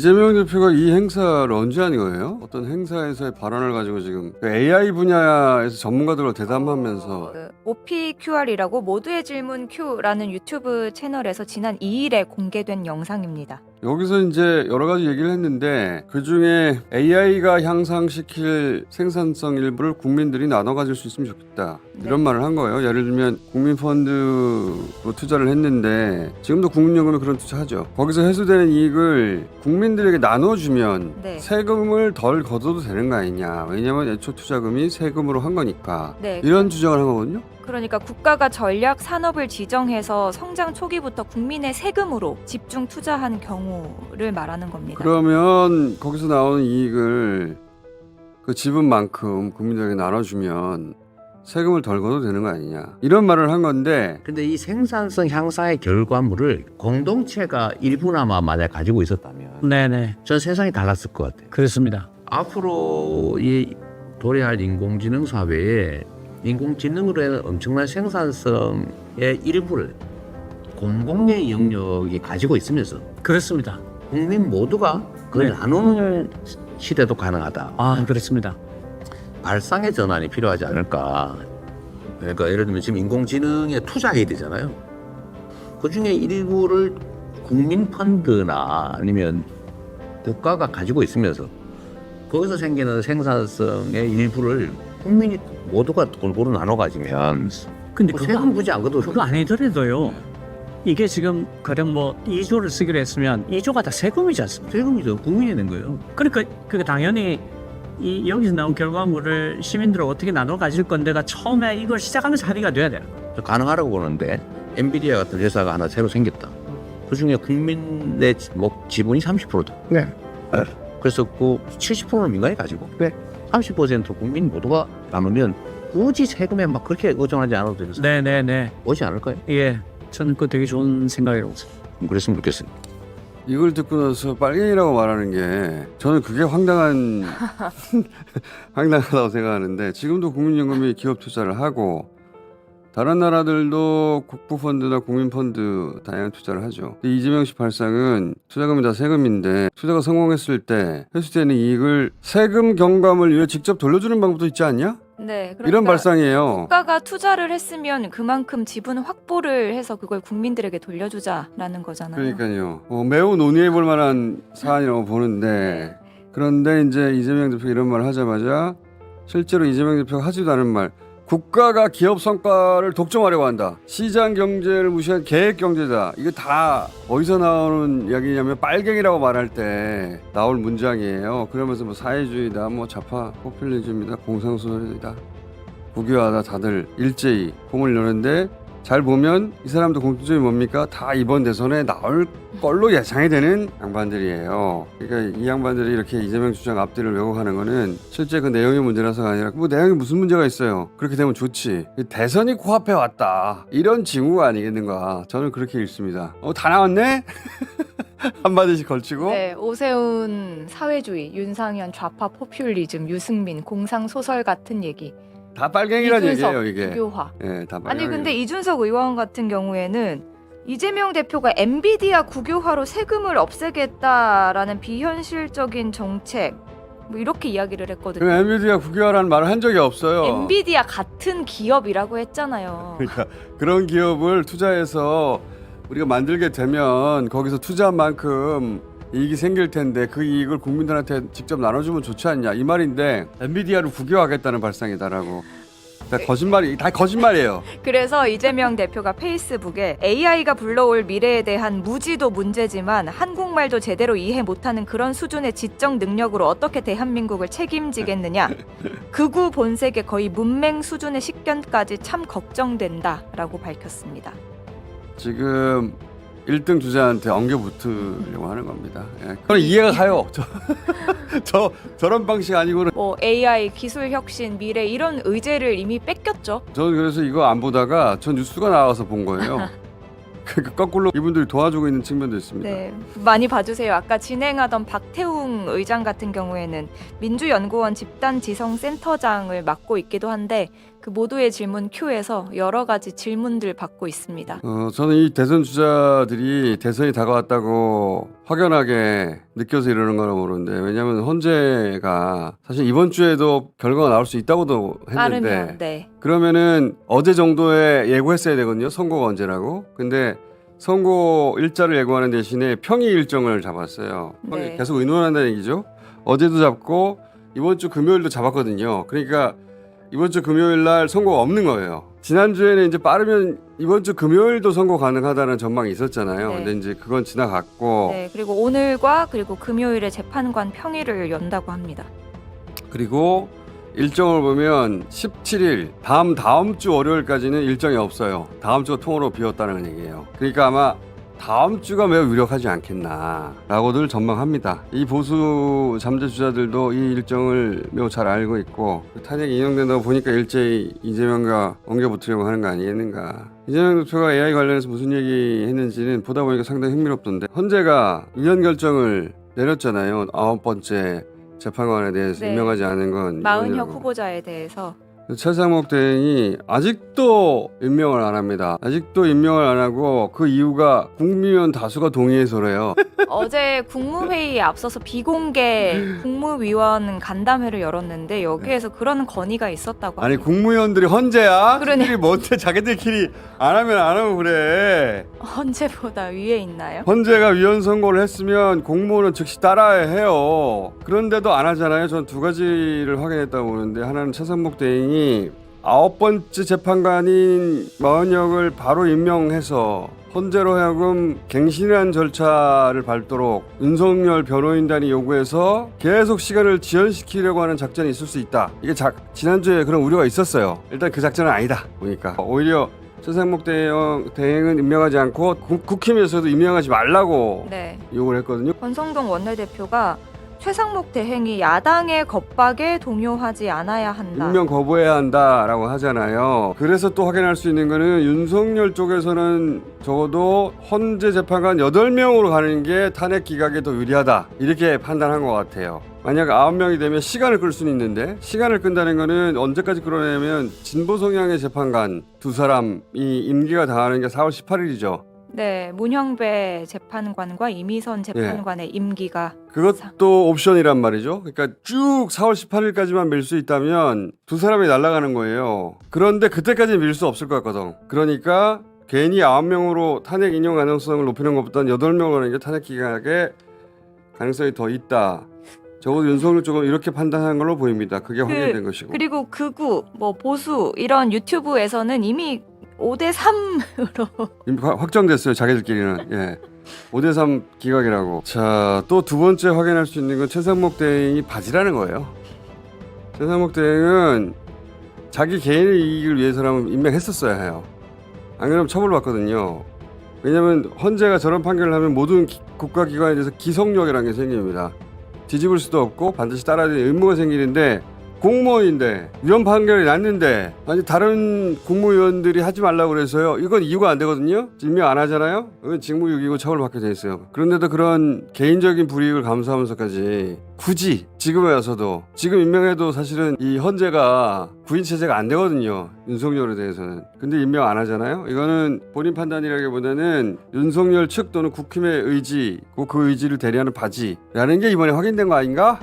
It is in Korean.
이재명 대표가 이 행사를 언제 한 거예요? 어떤 행사에서의 발언을 가지고 지금 그 AI 분야에서 전문가들과 대담하면서 그 OPQR이라고 모두의 질문 Q라는 유튜브 채널에서 지난 2일에 공개된 영상입니다. 여기서 이제 여러 가지 얘기를 했는데 그 중에 AI가 향상시킬 생산성 일부를 국민들이 나눠 가질 수 있으면 좋겠다 이런 네. 말을 한 거예요. 예를 들면 국민펀드로 투자를 했는데 지금도 국민연금에 그런 투자하죠. 거기서 회수되는 이익을 국민들에게 나눠주면 네. 세금을 덜 걷어도 되는 거 아니냐. 왜냐하면 애초 투자금이 세금으로 한 거니까 네. 이런 주장을 한 거거든요. 그러니까 국가가 전략 산업을 지정해서 성장 초기부터 국민의 세금으로 집중 투자한 경우를 말하는 겁니다. 그러면 거기서 나오는 이익을 그 지분만큼 국민들에게 나눠주면 세금을 덜 걷어도 되는 거 아니냐 이런 말을 한 건데 근데 이 생산성 향상의 결과물을 공동체가 일부나마 만약 가지고 있었다면 네네 전 세상이 달랐을 것 같아요. 그렇습니다. 앞으로 이 도래할 인공지능 사회에 인공지능으로 인한 엄청난 생산성의 일부를 공공의 영역이 가지고 있으면서 그렇습니다. 국민 모두가 그걸 네. 나누는 시- 시대도 가능하다. 아 그렇습니다. 발상의 전환이 필요하지 않을까. 그러니까 예를 들면 지금 인공지능에 투자해야 되잖아요. 그 중에 일부를 국민 펀드나 아니면 국가가 가지고 있으면서 거기서 생기는 생산성의 일부를 국민이 모두가 골고루 나눠 가지면 근데 뭐 그거 세금 안- 굳이 안 걷어도 그거 아니더라도요. 이게 지금 가령 뭐 2조를 쓰기로 했으면 2조가 다 세금이지 않습니까? 세금이죠. 국민이 낸 거예요. 그러니까 그 당연히 이 여기서 나온 결과물을 시민들은 어떻게 나눠 가질 건데가 처음에 이걸 시작하면서 합의가 돼야 돼요. 가능하다고 보는데 엔비디아 같은 회사가 하나 새로 생겼다. 그 중에 국민의 지- 뭐 지분이 30%다. 네. 그래서 그 70%는 민간이 가지고 네. 30% 국민 모두가 나누면 굳이 세금에 막 그렇게 의존하지 않아도 되는 네. 네네네. 오지 않을까요? 예. 저는 그거 되게 좋은 생각이라고 생각합니다. 그랬으면 좋겠어요. 이걸 듣고 나서 빨갱이라고 말하는 게 저는 그게 황당한 황당하다고 생각하는데 지금도 국민연금이 기업 투자를 하고 다른 나라들도 국부 펀드나 국민 펀드 다양한 투자를 하죠. 이재명 씨 발상은 투자금이 다 세금인데 투자가 성공했을 때 회수되는 이익을 세금 경감을 위해 직접 돌려주는 방법도 있지 않냐? 네, 그러니까 이런 발상이에요. 국가가 투자를 했으면 그만큼 지분 확보를 해서 그걸 국민들에게 돌려주자라는 거잖아요. 그러니까요. 어, 매우 논의해 볼 만한 사안이라고 보는데 그런데 이제 이재명 대표가 이런 말을 하자마자 실제로 이재명 대표가 하지도 않은 말 국가가 기업 성과를 독점하려고 한다. 시장 경제를 무시한 계획 경제다. 이거 다 어디서 나오는 이야기냐면 빨갱이라고 말할 때 나올 문장이에요. 그러면서 뭐 사회주의다, 뭐 좌파 포퓰리즘이다, 공상소설이다. 국유화다 다들 일제히 폼을 여는데 잘 보면 이 사람도 공통점이 뭡니까? 다 이번 대선에 나올 걸로 예상이 되는 양반들이에요. 그러니까 이 양반들이 이렇게 이재명 주장 앞뒤를 왜곡하는 거는 실제 그 내용의 문제라서가 아니라 뭐 내용이 무슨 문제가 있어요. 그렇게 되면 좋지. 대선이 코앞에 왔다. 이런 징후가 아니겠는가. 저는 그렇게 읽습니다. 어, 다 나왔네? 한마디씩 걸치고. 네, 오세훈 사회주의, 윤상현 좌파 포퓰리즘, 유승민 공상 소설 같은 얘기. 다 빨갱이란 이준석 얘기예요, 이게. 국유화. 예, 다 아니 빨갱이. 근데 이준석 의원 같은 경우에는 이재명 대표가 엔비디아 국유화로 세금을 없애겠다라는 비현실적인 정책 뭐 이렇게 이야기를 그 했거든요. 엔비디아 국유화라는 말을 한 적이 없어요. 엔비디아 같은 기업이라고 했잖아요. 그러니까 그런 기업을 투자해서 우리가 만들게 되면 거기서 투자한 만큼 이익이 생길 텐데 그 이익을 국민들한테 직접 나눠주면 좋지 않냐 이 말인데 엔비디아를 국유화하겠다는 발상이다라고 다 거짓말이 다 거짓말이에요. 그래서 이재명 대표가 페이스북에 AI가 불러올 미래에 대한 무지도 문제지만 한국말도 제대로 이해 못하는 그런 수준의 지적 능력으로 어떻게 대한민국을 책임지겠느냐. 극우 본색의 거의 문맹 수준의 식견까지 참 걱정된다라고 밝혔습니다. 지금 1등 주자한테 엉겨 붙으려고 하는 겁니다. 예. 그건 이해가 가요. 저, 저 저런 방식 아니고는 뭐 AI 기술 혁신 미래 이런 의제를 이미 뺏겼죠. 저는 그래서 이거 안 보다가 전 뉴스가 나와서 본 거예요. 그 거꾸로 이분들이 도와주고 있는 측면도 있습니다. 네, 많이 봐주세요. 아까 진행하던 박태웅 의장 같은 경우에는 민주연구원 집단지성센터장을 맡고 있기도 한데 그 모두의 질문 큐에서 여러 가지 질문들 받고 있습니다. 어, 저는 이 대선 주자들이 대선이 다가왔다고 확연하게 느껴서 이러는 거라 모르는데 왜냐하면 헌재가 사실 이번 주에도 결과가 나올 수 있다고도 했는데 빠르면 네. 그러면은 어제 정도에 예고했어야 되거든요. 선고가 언제라고. 근데 선고 일자를 예고하는 대신에 평의 일정을 잡았어요. 네. 계속 의논한다는 얘기죠. 어제도 잡고 이번 주 금요일도 잡았거든요. 그러니까 이번 주 금요일 날 선고가 없는 거예요. 지난주에는 이제 빠르면 이번 주 금요일도 선고 가능하다는 전망이 있었잖아요. 네. 근데 이제 그건 지나갔고 네, 그리고 오늘과 그리고 금요일에 재판관 평의를 연다고 합니다. 그리고 일정을 보면 17일 다음 다음 주 월요일까지는 일정이 없어요. 다음 주가 통으로 비었다는 얘기예요. 그러니까 아마 다음 주가 매우 유력하지 않겠나라고들 전망합니다. 이 보수 잠재 주자들도 이 일정을 매우 잘 알고 있고 탄핵이 인용된다고 보니까 일제히 이재명과 엉겨붙으려고 하는 거 아니겠는가. 이재명 대표가 AI 관련해서 무슨 얘기 했는지는 보다 보니까 상당히 흥미롭던데 헌재가 위헌 결정을 내렸잖아요. 아홉 번째 재판관에 대해서 네. 임명하지 않은 건 마은혁. 후보자에 대해서 최상목 대행이 아직도 임명을 안 합니다. 아직도 임명을 안 하고 그 이유가 국민의원 다수가 동의해서래요. 어제 국무회의에 앞서서 비공개 국무위원 간담회를 열었는데 여기에서 그런 건의가 있었다고 아니 합니다. 국무위원들이 헌재야? 그러네. 그들이 뭔데 자기들끼리 안 하면 안 하고 그래. 헌재보다 위에 있나요? 헌재가 위헌 선고를 했으면 공무원은 즉시 따라야 해요. 그런데도 안 하잖아요. 전 두 가지를 확인했다고 보는데 하나는 최상목 대행이 아홉 번째 재판관인 마은혁을 바로 임명해서 헌재로 하여금 갱신한 절차를 밟도록 윤석열 변호인단이 요구해서 계속 시간을 지연시키려고 하는 작전이 있을 수 있다. 이게 자, 지난주에 그런 우려가 있었어요. 일단 그 작전은 아니다. 보니까 오히려 최상목 대행, 대행은 임명하지 않고 국, 국힘에서도 임명하지 말라고 네. 요구를 했거든요. 권성동 원내대표가 최상목 대행이 야당의 겁박에 동요하지 않아야 한다. 임명 거부해야 한다라고 하잖아요. 그래서 또 확인할 수 있는 거는 윤석열 쪽에서는 적어도 헌재 재판관 8명으로 가는 게 탄핵 기각에 더 유리하다. 이렇게 판단한 것 같아요. 만약 9명이 되면 시간을 끌 수는 있는데 시간을 끈다는 거는 언제까지 끌어내면 진보 성향의 재판관 두 사람이 임기가 다하는 게 4월 18일이죠. 네, 문형배 재판관과 이미선 재판관의 임기가 그것도 옵션이란 말이죠. 그러니까 쭉 4월 18일까지만 밀 수 있다면 두 사람이 날아가는 거예요. 그런데 그때까지 밀 수 없을 것 같거든. 그러니까 괜히 9명으로 탄핵 인용 가능성을 높이는 것보다는 8명으로 하는 게 탄핵 기각에 가능성이 더 있다. 적어도 윤석열 쪽은 이렇게 판단한 걸로 보입니다. 그게 확인된 것이고. 그리고 극우, 뭐 보수 이런 유튜브에서는 이미 5대 3으로 이미 확- 확정됐어요. 자기들끼리는. 예. 5대3 기각이라고. 자, 또 두 번째 확인할 수 있는 건 최상목 대행이 바지라는 거예요. 최상목 대행은 자기 개인의 이익을 위해서라면 임명했었어야 해요. 안 그러면 처벌받거든요. 왜냐하면 헌재가 저런 판결을 하면 모든 기- 국가기관에 대해서 기성력이라는 게 생깁니다. 뒤집을 수도 없고 반드시 따라야 되는 의무가 생기는데 공무원인데 이런 판결이 났는데 아니 다른 국무위원들이 하지 말라고 그래서요. 이건 이유가 안 되거든요. 임명 안 하잖아요. 이건 직무유기고 처벌받게 돼 있어요. 그런데도 그런 개인적인 불이익을 감수하면서까지 굳이 지금에 와서도 지금 임명해도 사실은 이 헌재가 구인 체제가 안 되거든요. 윤석열에 대해서는. 근데 임명 안 하잖아요. 이거는 본인 판단이라기보다는 윤석열 측 또는 국힘의 의지, 그 의지를 대리하는 바지라는 게 이번에 확인된 거 아닌가?